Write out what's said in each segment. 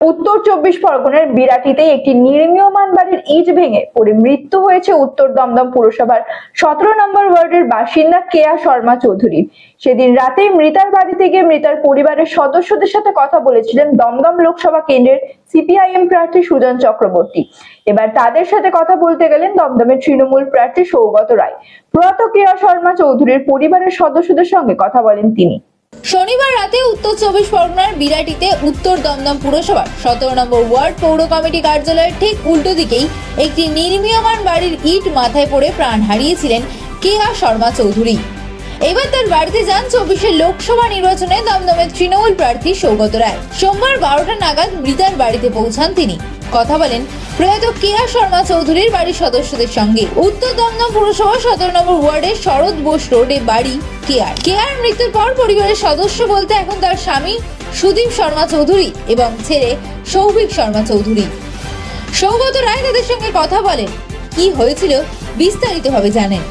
উত্তর চব্বিশ পরগনার বিরাটিতে একটি নির্মীয়মান বাড়ির ইট ভেঙে পড়ে মৃত্যু হয়েছে উত্তর দমদম পুরসভার সতেরো নম্বর ওয়ার্ডের বাসিন্দা কেয়া শর্মা চৌধুরী। সেদিন রাতে মৃতার বাড়িতে গিয়ে মৃতার পরিবারের সদস্যদের সাথে কথা বলেছিলেন দমদম লোকসভা কেন্দ্রের সিপিআইএম প্রার্থী সুজন চক্রবর্তী। এবার তাদের সাথে কথা বলতে গেলেন দমদমের তৃণমূল প্রার্থী সৌগত রায়। প্রয়াত কেয়া শর্মা চৌধুরীর পরিবারের সদস্যদের সঙ্গে কথা বলেন তিনি। শনিবার রাতে উত্তর চব্বিশ পরগনার বিরাটিতে উত্তর দমদম পুরসভার সতেরো নম্বর ওয়ার্ড পৌর কমিটি কার্যালয়ের ঠিক উল্টো দিকেই একটি নির্মীয়মান বাড়ির ইট মাথায় পড়ে প্রাণ হারিয়েছিলেন কেয়া শর্মা চৌধুরী। এবার তার বাড়িতে যান চব্বিশের লোকসভা নির্বাচনে দমদমের তৃণমূল প্রার্থী সৌগত রায়। সোমবার বারোটা নাগাদ মৃতার বাড়িতে পৌঁছান তিনি। কথা বলেন, প্রয়াত কেয়া শর্মা চৌধুরীর বাড়ির সদস্যদের সঙ্গে। উত্তর দমদম পুরসভা সতেরো নম্বর ওয়ার্ডের শরৎ বোস রোডে বাড়ি কেয়ার। কেয়ার মৃত্যুর পর পরিবারের সদস্য বলতে এখন তার স্বামী সুদীপ শর্মা চৌধুরী এবং ছেলে সৌভিক শর্মা চৌধুরী। সৌগত রায় তাদের সঙ্গে কথা বলেন, কি হয়েছিল বিস্তারিতভাবে জানেন।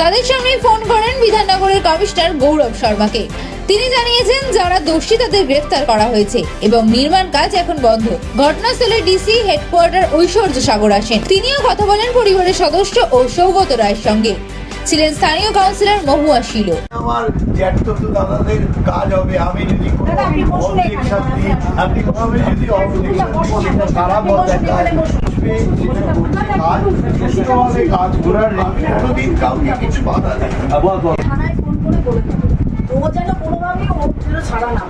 তাদের সামনে ফোন করেন বিধাননগরের কমিশনার গৌরব শর্মাকে। তিনি জানিয়েছেন, যারা দোষী তাদের গ্রেফতার করা হয়েছে এবং নির্মাণ কাজ এখন বন্ধ। ঘটনাস্থলে ডিসি হেডকোয়ার্টার ঐশ্বর্য সাগর আসেন। তিনিও কথা বলেন পরিবারের সদস্য ও সৌগত রায়ের সঙ্গে। ছিলেন স্থানীয় কাউন্সিলর মহুয়া শিল। আমার জ্যাঠতো দাদাদের কাজ হবে আমি যদি আপনি এখানে। দিই আপনি কোনোভাবে যদি তারা বলতে কাজ বুঝবে সেটা করতে কাজ সুষ্ঠুভাবে কাজ করার কোনোদিন কাউকে কিছু বাধা দেয় না। থানায় ফোন করে বলে দেবো ও যেন কোনোভাবেই ও ছাড়া না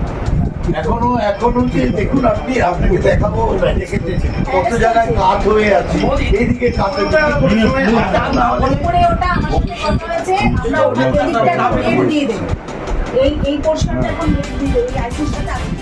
এখনও এখনও যে দেখুন আপনি আপনাকে দেখাবো কত জায়গায় কাজ হয়ে আছে। এইদিকে কাজ আমরা দিয়ে দেবো। এই এই পোর্শনটা এখন দিয়ে দেবো। এই আইসিসটাতে আপনি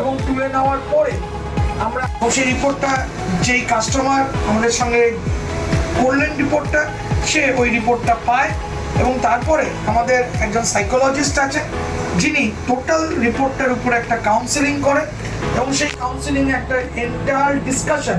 এবং তুলে নেওয়ার পরে আমরা সেই রিপোর্টটা, যেই কাস্টমার আমাদের সঙ্গে করলেন রিপোর্টটা, সে ওই রিপোর্টটা পায় এবং তারপরে আমাদের একজন সাইকোলজিস্ট আছে, যিনি টোটাল রিপোর্টটার উপর একটা কাউন্সেলিং করে এবং সেই কাউন্সেলিং একটা entire discussion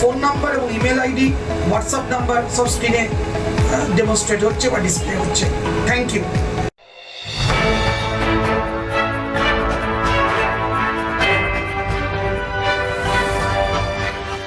ফোন নাম্বার এবং ইমেল আইডি হোয়াটসঅ্যাপ নাম্বার সব স্ক্রিনে ডেমনস্ট্রেট হচ্ছে বা ডিসপ্লে হচ্ছে। Thank you